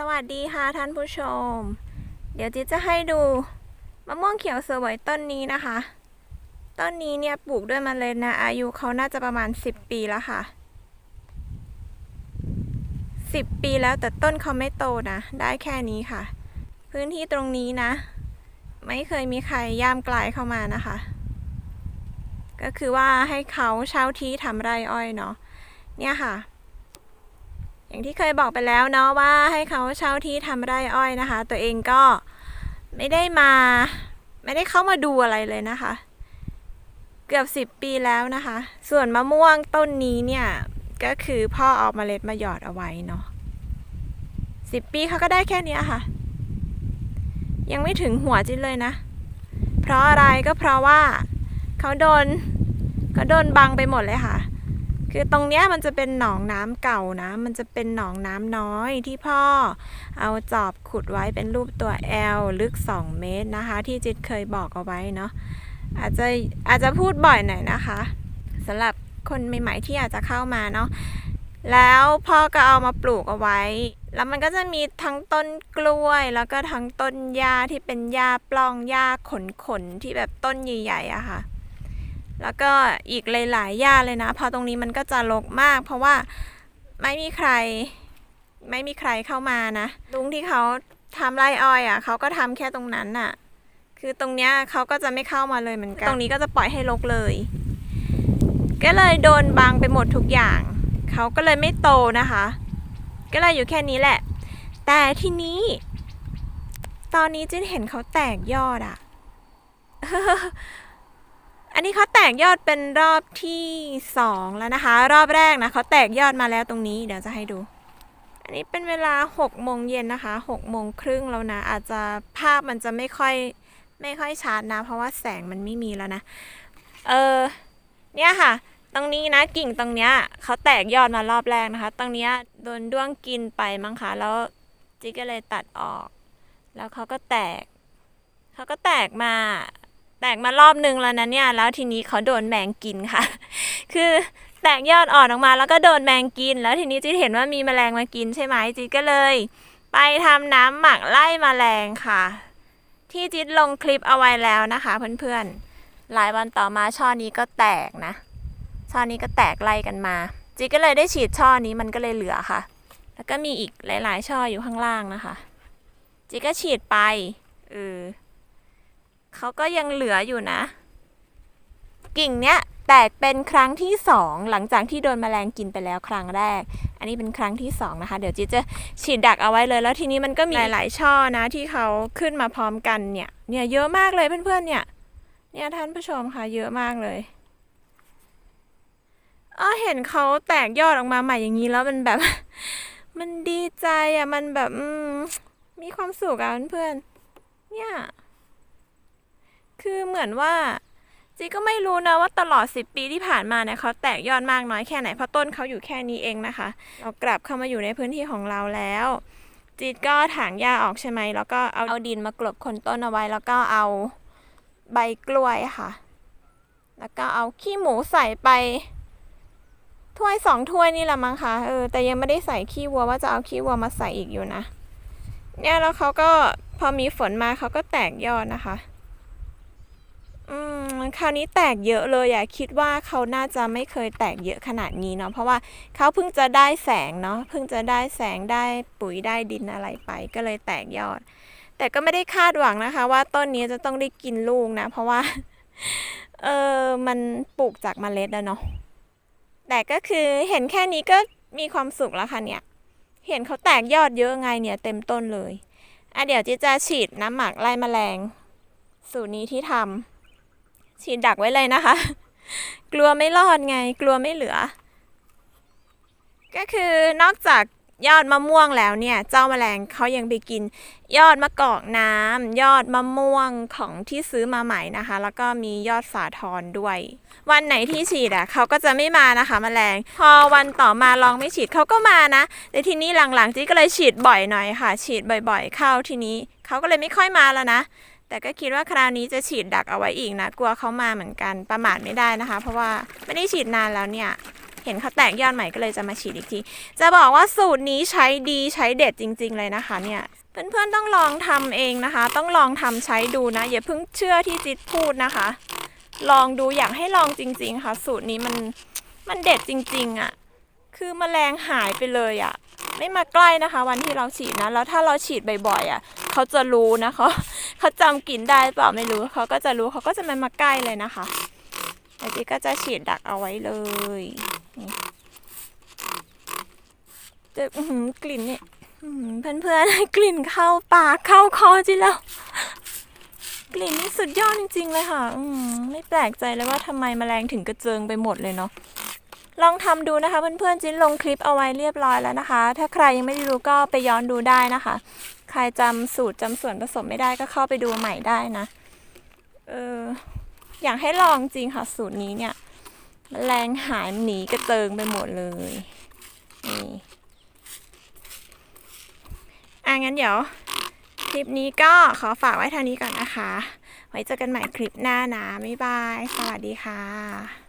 สวัสดีค่ะท่านผู้ชม เดี๋ยวจิ๊จะให้ดูมะม่วงเขียวเสวยต้นนี้นะคะ ต้นนี้เนี่ยปลูกด้วยมันเล็ดนะ อายุเขาน่าจะประมาณ 10 ปีแล้วค่ะ 10 ปีแล้วแต่ต้นเขาไม่โตนะ ได้แค่นี้ค่ะ พื้นที่ตรงนี้นะ ไม่เคยมีใครย่ามกลายเข้ามานะคะ ก็คือว่าให้เขาเช่าที่ทำไร่อ้อยเนาะเนี่ยค่ะ อย่างที่เคยบอกไปแล้วเนาะว่าให้เขาเช่าที่ทำไร่อ้อยนะคะ ตัวเองก็ไม่ได้มา ไม่ได้เข้ามาดูอะไรเลยนะคะ เกือบสิบปีแล้วนะคะ ส่วนมะม่วงต้นนี้เนี่ย ก็คือพ่อเอาเมล็ดมาหยอดเอาไว้เนาะสิบปีเขาก็ได้แค่นี้ค่ะ ยังไม่ถึงหัวจิ้นเลยนะ เพราะอะไรก็เพราะว่าเขาโดนเขาโดนบังไปหมดเลยค่ะ คือตรงเนี้ยมันจะเป็นหนองน้ำเก่านะ มันจะเป็นหนองน้ำน้อยที่พ่อเอาจอบขุดไว้เป็นรูปตัว L ลึก 2 เมตรนะคะ ที่จิตเคยบอกเอาไว้เนาะอาจจะอาจจะพูดบ่อยหน่อยนะคะสำหรับคนใหม่ๆที่อาจจะเข้ามาเนาะแล้วพ่อก็เอามาปลูกเอาไว้ แล้วมันก็จะมีทั้งต้นกล้วย แล้วก็ทั้งต้นหญ้าที่เป็นหญ้าปล้องหญ้าขนๆที่แบบต้นใหญ่ๆอะค่ะ แล้วก็อีกหลายๆหญ้าเลยนะเพอตรงนี้มันก็จะรกมาก เพราะว่าไม่มีใครไม่มีใครเข้ามานะลุงที่เขาทำไร่อ้อยอะเขาก็ทำแค่ตรงนั้นน่ะ คือตรงเนี้ยเขาก็จะไม่เข้ามาเลยเหมือนกันตรงนี้ก็จะปล่อยให้รกเลย ก็เลยโดนบังไปหมดทุกอย่างเขาก็เลยไม่โตนะคะ ก็เลยอยู่แค่นี้แหละ แต่ทีนี้ ตอนนี้จิ้นเห็นเขาแตกยอดอะ อันนี้เขาแตกยอดเป็นรอบที่สองแล้วนะคะ รอบแรกนะเขาแตกยอดมาแล้วตรงนี้เดี๋ยวจะให้ดู อันนี้เป็นเวลาหกโมงเย็นนะคะหกโมงครึ่งแล้วนะ อาจจะภาพมันจะไม่ค่อยไม่ค่อยชัดนะ เพราะว่าแสงมันไม่มีแล้วนะ เออเนี่ยค่ะ ตรงนี้นะกิ่งตรงเนี้ยเขาแตกยอดมารอบแรกนะคะ ตรงเนี้ยโดนด้วงกินไปมั้งคะแล้วจิ๊กก็เลยตัดออก แล้วเขาก็แตกเขาก็แตกมา ตกมารอบนึงแล้วนะเนี่ย แล้วทีนี้เขาโดนแมงกินค่ะ คือแตกยอดอ่อนออกมาแล้วก็โดนแมงกิน แล้วทีนี้จิ๊ดเห็นว่ามีแมลงมากินใช่ไหมจิ๊ดก็เลย ไปทำน้ำหมักไล่แมลงค่ะ ที่จิ๊ดลงคลิปเอาไว้แล้วนะคะ เพื่อนๆ หลายวันต่อมาช่อนี้ก็แตกนะ ช่อนี้ก็แตกไล่กันมาจิ๊ดก็เลยได้ฉีดช่อนี้มันก็เลยเหลือค่ะ แล้วก็มีอีกหลาย ๆ ช่ออยู่ข้างล่างนะคะจิ๊ดก็ฉีดไปเออ เขาก็ยังเหลืออยู่นะ กิ่งเนี้ยแตกเป็นครั้งที่สองหลังจากที่โดนแมลงกินไปแล้วครั้งแรก อันนี้เป็นครั้งที่สองนะคะ เดี๋ยวจิ๊ดจะฉีดดักเอาไว้เลย แล้วทีนี้มันก็มีหลายๆช่อนะที่เขาขึ้นมาพร้อมกันเนี่ยเนี่ยเยอะมากเลยเพื่อนๆเนี่ย เนี่ยท่านผู้ชมค่ะเยอะมากเลยอ๋อเห็นเขาแตกยอดออกมาใหม่อย่างนี้แล้วมันแบบ มันดีใจอะมันแบบอืมมีความสุขอะเพื่อนๆเนี่ย คือเหมือนว่าจีก็ไม่รู้นะว่าตลอด 10 ปีที่ผ่านมาเนี่ยเขาแตกยอดมากน้อยแค่ไหนเพราะต้นเขาอยู่แค่นี้เองนะคะ เรากลับเข้ามาอยู่ในพื้นที่ของเราแล้วจีดก็ถางหญ้าออกใช่ไหมแล้วก็เอาเอาดินมากลบคนต้นเอาไว้ แล้วก็เอาใบกล้วยค่ะ แล้วก็เอาขี้หมูใส่ไปถ้วยสองถ้วยนี่แหละมั้งคะเออแต่ยังไม่ได้ใส่ขี้วัวว่าจะเอาขี้วัวมาใส่อีกอยู่นะ เนี่ยแล้วเขาก็พอมีฝนมาเขาก็แตกยอดนะคะ คราวนี้แตกเยอะเลยอะคิดว่าเขาน่าจะไม่เคยแตกเยอะขนาดนี้เนาะเพราะว่าเขาเพิ่งจะได้แสงเนาะเพิ่งจะได้แสงได้ปุ๋ยได้ดินอะไรไป ก็เลยแตกยอด แต่ก็ไม่ได้คาดหวังนะคะ ว่าต้นนี้จะต้องได้กินลูกนะ เพราะว่าเออมันปลูกจากเมล็ดแล้วเนาะแต่ก็คือเห็นแค่นี้ก็มีความสุขแล้วค่ะเนี่ย เห็นเขาแตกยอดเยอะไงเนี่ยเต็มต้นเลยอะเดี๋ยวจิจะฉีดน้ำหมักไล่แมลง สูตรนี้ที่ทำ ฉีดดักไว้เลยนะคะ กลัวไม่รอดไง กลัวไม่เหลือ ก็คือนอกจากยอดมะม่วงแล้วเนี่ย เจ้าแมลงเขายังไปกิน ยอดมะกอกน้ำยอดมะม่วงของที่ซื้อมาใหม่นะคะ แล้วก็มียอดสาทรด้วย วันไหนที่ฉีดอะเขาก็จะไม่มานะคะแมลง พอวันต่อมาลองไม่ฉีดเขาก็มานะ แต่ทีนี้หลังๆจีก็เลยฉีดบ่อยหน่อยค่ะ ฉีดบ่อย ๆ เข้าทีนี้เขาก็เลยไม่ค่อยมาแล้วนะ แต่ก็คิดว่าคราวนี้จะฉีดดักเอาไว้อีกนะ กลัวเขามาเหมือนกันประมาทไม่ได้นะคะ เพราะว่าไม่ได้ฉีดนานแล้วเนี่ย เห็นเขาแตกยอดใหม่ก็เลยจะมาฉีดอีกที จะบอกว่าสูตรนี้ใช้ดีใช้เด็ดจริง ๆ เลยนะคะเนี่ยเพื่อนๆต้องลองทำเองนะคะ ต้องลองทำใช้ดูนะ อย่าเพิ่งเชื่อที่จิตพูดนะคะ ลองดูอยากให้ลองจริง ๆ ค่ะ สูตรนี้มันมันเด็ดจริง ๆอะ่ะคือแมลงหายไปเลยอะ่ะ ไม่มาใกล้นะคะ วันที่เราฉีดนะแล้วถ้าเราฉีดบ่อยๆอะ่ะเขาจะรู้นะเขา เขาจำกลิ่นได้เปล่าไม่รู้เขาก็จะรู้เขาก็จะไม่มาใกล้เลยนะคะแต่จิก็จะฉีดดักเอาไว้เลยจะกลิ่นเนี่ยอื้อหือเพื่อนๆกลิ่นเข้าปากเข้าคอจิแล้วกลิ่นนี่สุดยอดจริง ๆ เลยค่ะอืมไม่แปลกใจเลยว่าทำไมแมลงถึงกระเจิงไปหมดเลยเนาะลองทำดูนะคะเพื่อนๆจิ้นลงคลิปเอาไว้เรียบร้อยแล้วนะคะ ถ้าใครยังไม่ได้ดูก็ไปย้อนดูได้นะคะ รจำสูตรจำส่วนผสมไม่ได้ก็เข้าไปดูใหม่ได้นะ เออ อยากให้ลองจริงค่ะสูตรนี้เนี่ยแมลงหายหนีกระเจิงไปหมดเลย นี่ อะงั้นเดี๋ยว คลิปนี้ก็ขอฝากไว้เท่านี้ก่อนนะคะ ไว้เจอกันใหม่คลิปหน้านะ บ๊ายบาย สวัสดีค่ะ